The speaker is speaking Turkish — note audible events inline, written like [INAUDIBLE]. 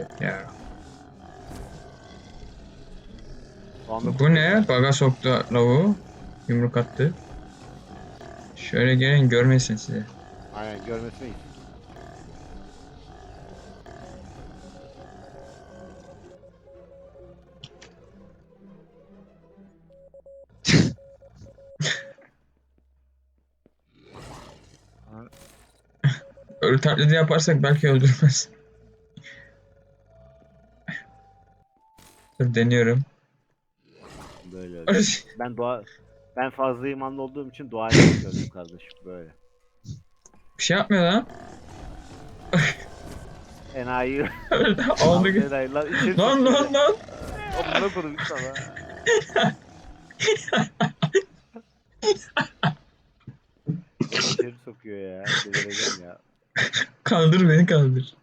gitti ya. Bu ne? Baga soktu lavuğu. Yumruk attı. Şöyle gelin görmesin sizi. Aynen görmesine git. Ölü taklidi yaparsak belki öldürmez. Dur deniyorum. Böyle öyle. Ben doğa ben fazla imanlı olduğum için doğayı yapıyorum kardeşim böyle. Bir şey yapmıyor lan. Enayi. [LAUGHS] Aldı git. Enayi lan içeri Lan lan lan. Amına koydum sana. İçeri sokuyor ya. Delireceğim ya. Kaldır beni kaldır.